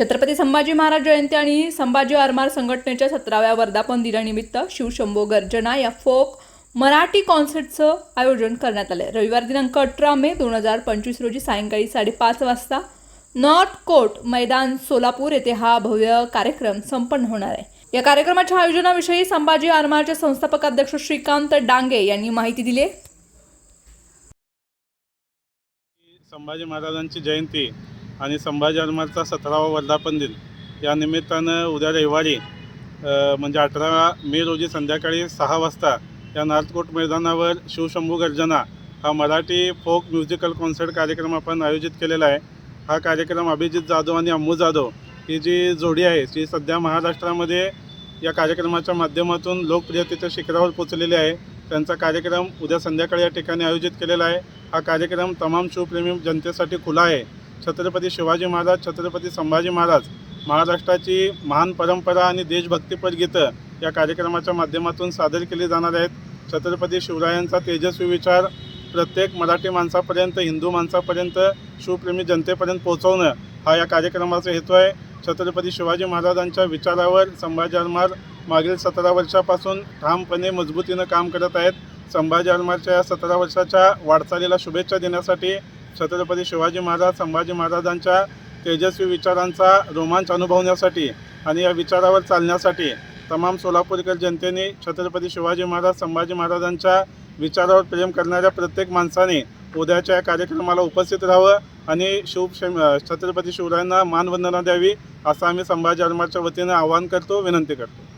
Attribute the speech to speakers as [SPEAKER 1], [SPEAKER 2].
[SPEAKER 1] छत्रपती संभाजी महाराज जयंती आणि संभाजी आरमार संघटनेच्या सतराव्या वर्धापन दिनानिमित्त शिवशंभो गर्जना या फोक मराठी कॉन्सर्टचं आयोजन करण्यात आलं रविवार दिनांक अठरा मे दोन हजार पंचवीस रोजी सायंकाळी साडेपाच वाजता नॉर्थ कोर्ट मैदान सोलापूर येथे हा भव्य कार्यक्रम संपन्न होणार आहे. या कार्यक्रमाच्या आयोजनाविषयी संभाजी आरमारचे संस्थापक अध्यक्ष श्रीकांत डांगे यांनी माहिती दिली
[SPEAKER 2] संभाजी महाराजांची जयंती आणि संभाजी आरमारचा सतरावा वर्धापन दिन. या निमित्तानं उद्या रविवारी म्हणजे अठरा मे रोजी संध्याकाळी सहा वाजता या नार्थकोट मैदानावर शिवशंभू गर्जना हा मराठी फोक म्युझिकल कॉन्सर्ट कार्यक्रम आपण आयोजित केलेला आहे. हा कार्यक्रम अभिजित जाधव आणि अम्मू जाधव ही जी जोडी आहे ती सध्या महाराष्ट्रामध्ये या कार्यक्रमाच्या माध्यमातून लोकप्रियतेच्या शिखरावर पोचलेली आहे. त्यांचा कार्यक्रम उद्या संध्याकाळी या ठिकाणी आयोजित केलेला आहे. हा कार्यक्रम तमाम शिवप्रेमी जनतेसाठी खुला आहे. छत्रपती शिवाजी महाराज छत्रपती संभाजी महाराज महाराष्ट्राची महान परंपरा आणि देशभक्तीपर गीतं या कार्यक्रमाच्या माध्यमातून सादर केली जाणार आहेत. छत्रपती शिवरायांचा तेजस्वी विचार प्रत्येक मराठी माणसापर्यंत हिंदू माणसापर्यंत शिवप्रेमी जनतेपर्यंत पोहोचवणं हा या कार्यक्रमाचा हेतू आहे. छत्रपती शिवाजी महाराजांच्या विचारावर संभाजी अरमार मागील सतरा वर्षापासून ठामपणे मजबूतीनं काम करत आहेत. संभाजी अरमारच्या या सतरा वर्षाच्या वाटचालीला शुभेच्छा देण्यासाठी छत्रपती शिवाजी महाराज संभाजी महाराजांच्या तेजस्वी विचारांचा रोमांच अनुभवण्यासाठी आणि या विचारावर चालण्यासाठी तमाम सोलापूरकर जनतेने छत्रपती शिवाजी महाराज संभाजी महाराजांच्या विचारावर प्रेम करणाऱ्या प्रत्येक माणसाने उद्याच्या या कार्यक्रमाला उपस्थित राहावं आणि शिव छत्रपती शिवरायांना मानवंदना द्यावी असं आम्ही संभाजी आरमारच्या वतीनं आवाहन करतो विनंती करतो.